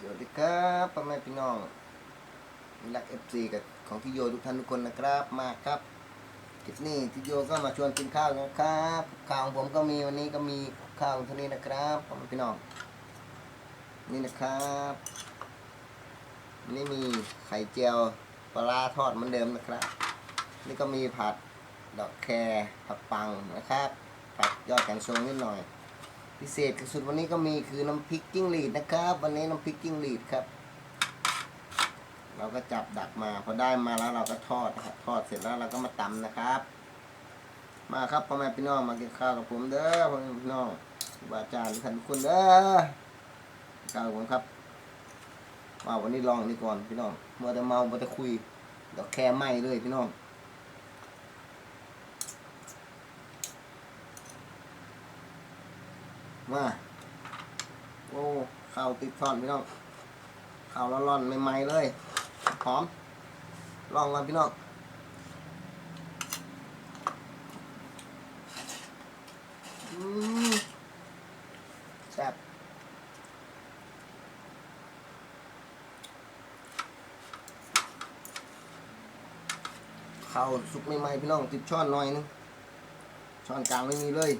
สวัสดีครับพ่อแม่พี่น้องมิรักเอฟซีกับของที่โยทุกท่านทุกคนนะครับมาครับคลิปนี้ที่โยก็มาชวนกินข้าวนะครับข้าวของผมก็มีวันนี้ก็มีข้าวเท่านี้นะครับพ่อแม่พี่น้อง นี่นะครับนี่มีไข่เจียวปลาทอดเหมือนเดิมนะครับ นี่ก็มีผัดดอกแครผัดปังนะครับผัดยอดแกงทรงนิดหน่อย พิเศษสุดวันนี้ก็มีคือน้ำพริกจิ้งหรีดนะครับ วันนี้น้ำพริกจิ้งหรีดครับ เราก็จับดักมาพอได้มาแล้วเราก็ทอดนะครับทอดเสร็จแล้วเราก็มาตำนะครับ มาครับพ่อแม่พี่น้องมากินข้าวกับผมเด้อพ่อแม่พี่น้องบาอาจารย์ทุกท่านทุกคนเด้อข้าวกับผมครับมาวันนี้ลองนี่ก่อนพี่น้องมัวแต่เมามัวแต่คุยดอกแคร์ไหมเลยพี่น้อง มาโอ้ข้าวติดทอดพี่น้องข้าวร้อนๆใหม่ๆเลยหอมลองกันพี่น้องแซ่บข้าวสุกใหม่ๆพี่น้องติดช้อนหน่อยนึงช้อนกลางไม่มีเลย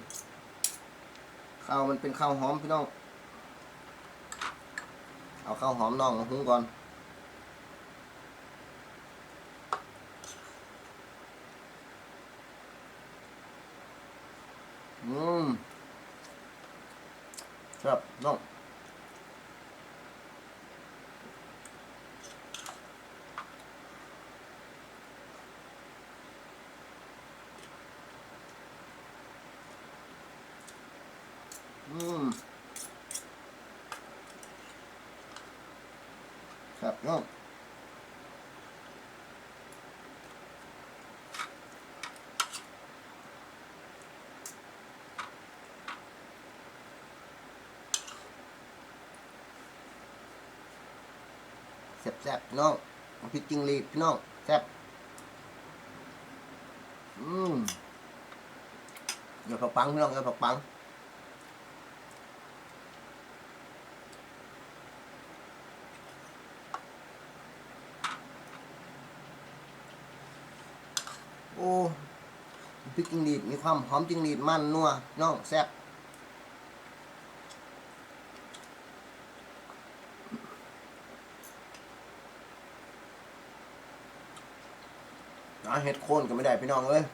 ข้าวมันเป็นข้าวหอมพี่น้อง เอาข้าวหอมน้องมาหุงก่อน อืมครับน้อง อืมครับน้องแซ่บๆพี่น้องพริกจิงรีพี่น้องแซ่บอืมเดี๋ยวผักปังพี่น้องเดี๋ยวผักปัง โอ้พริกจิงหรีดมีความหอมจิงหรีดมันนัวน้องแซ่บหาเห็ดโคนก็ไม่ได้พี่น้องเอ้ย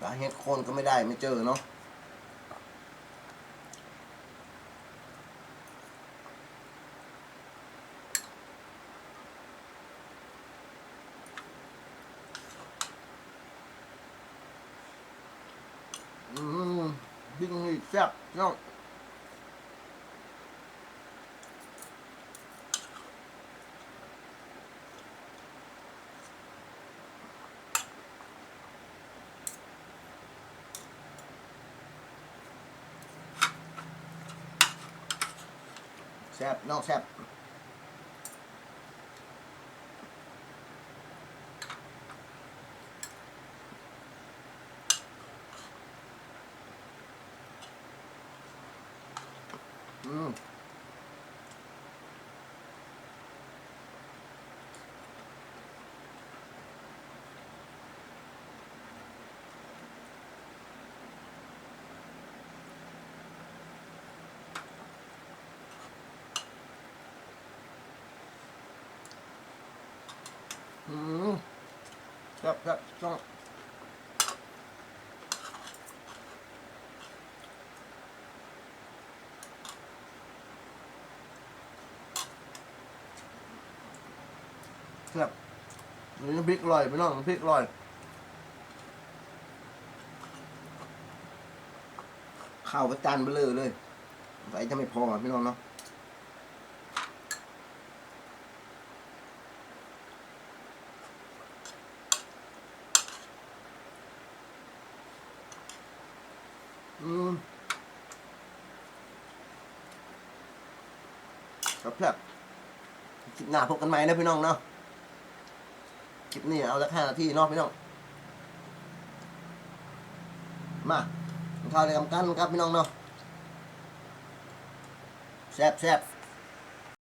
หาเห็ดโคนก็ไม่ได้ไม่เจอเนาะ กจิงหรีดแซ่บพี่น้องแซ่บน้องแซ่บ อืมอืมแซ่บแซ่บน้องแซ่บนี่น้ำพริกอร่อยพี่น้องน้ำพริกอร่อยข้าวประจานเบลอเลยใส่จะไม่พอพี่น้องเนาะอืมครับครับคลิปหน้าพบกันใหม่นะพี่น้องเนาะ ลิปนี้เอาละห้านาทีเนาะพี่น้อง มาข้าวในกำกันครับพี่น้องเนาะแซ่บแซ่บ